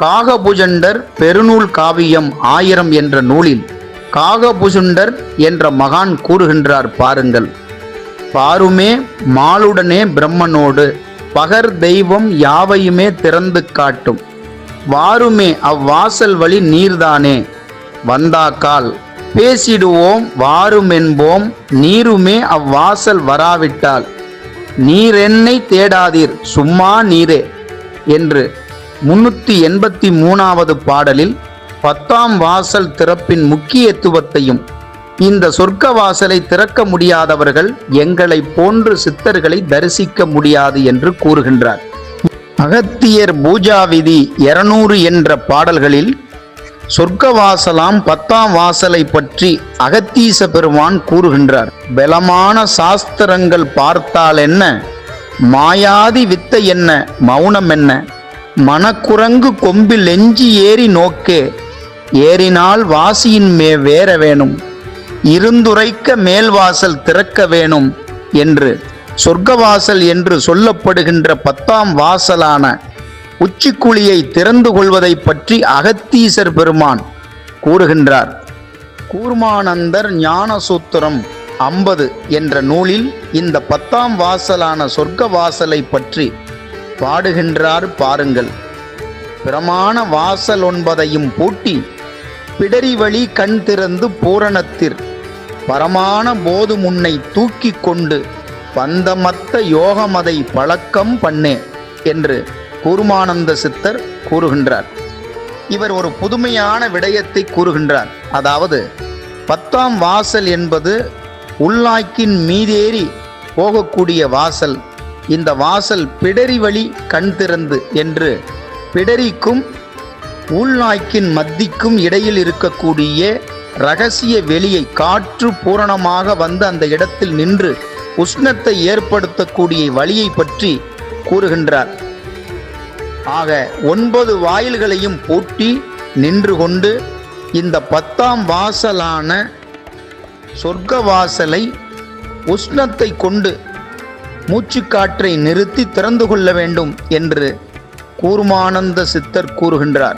காகபுஜண்டர் பெருநூல் காவியம் ஆயிரம் என்ற நூலில் காகபுஜுண்டர் என்ற மகான் கூறுகின்றார் பாருங்கள். பாருமே மாலுடனே பிரம்மனோடு பகர் தெய்வம் யாவையுமே திறந்து காட்டும். வாருமே அவ்வாசல் வழி நீர்தானே? வந்தாக்கால் பேசிடுவோம் வாருமென்போம் நீருமே அவ்வாசல் வராவிட்டால். நீரென்னை தேடாதீர் சும்மா நீரே என்று முன்னூற்றி எண்பத்தி மூணாவது பாடலில் பத்தாம் வாசல் திறப்பின் முக்கியத்துவத்தையும் இந்த சொர்க்க வாசலை திறக்க முடியாதவர்கள் எங்களைப் போன்று சித்தர்களை தரிசிக்க முடியாது என்று கூறுகின்றார். அகத்தியர் பூஜா விதி இருநூறு என்ற பாடல்களில் சொர்க்கவாசலாம் பத்தாம் வாசலை பற்றி அகத்தீச பெருமான் கூறுகின்றார். பலமான சாஸ்திரங்கள் பார்த்தால் என்ன? மாயாதி வித்தை என்ன? மௌனம் என்ன? மனக்குரங்கு கொம்பில் எஞ்சி ஏறி நோக்கே. ஏறினால் வாசியின் மே வேற வேணும். இருந்துரைக்க மேல்வாசல் திறக்க வேணும் என்று சொர்க்கவாசல் என்று சொல்லப்படுகின்ற பத்தாம் வாசலான உச்சிக்குழியை திறந்து கொள்வதை பற்றி அகத்தீசர் பெருமான் கூறுகின்றார். கூர்மானந்தர் ஞானசூத்திரம் ஐம்பது என்ற நூலில் இந்த பத்தாம் வாசலான சொர்க்க வாசலை பற்றி பாடுகின்றார் பாருங்கள். பிரமாண வாசல் ஒன்பதையும் பூட்டி பிடரி வழி கண் திறந்து பூரணத்திற். பரமான போது முன்னை தூக்கி கொண்டு பந்தமத்த யோகமதை பழக்கம் பண்ணே என்று கூர்மானந்த சித்தர் கூறுகின்றார். இவர் ஒரு புதுமையான விடயத்தை கூறுகின்றார். அதாவது பத்தாம் வாசல் என்பது உள்நாய்க்கின் மீதேறி போகக்கூடிய வாசல். இந்த வாசல் பிடரி வழி கண் திறந்து என்று பிடரிக்கும் உள்நாய்க்கின் மத்திக்கும் இடையில் இருக்கக்கூடிய ரகசிய வெளியை காற்று பூரணமாக வந்து அந்த இடத்தில் நின்று உஷ்ணத்தை ஏற்படுத்தக்கூடிய வழியை பற்றி கூறுகின்றார். ஆக ஒன்பது வாயில்களையும் பூட்டி நின்று கொண்டு இந்த பத்தாம் வாசலான சொர்க்க வாசலை உஷ்ணத்தை கொண்டு மூச்சுக்காற்றை நிறுத்தி திறந்து கொள்ள வேண்டும் என்று கூர்மானந்த சித்தர் கூறுகின்றார்.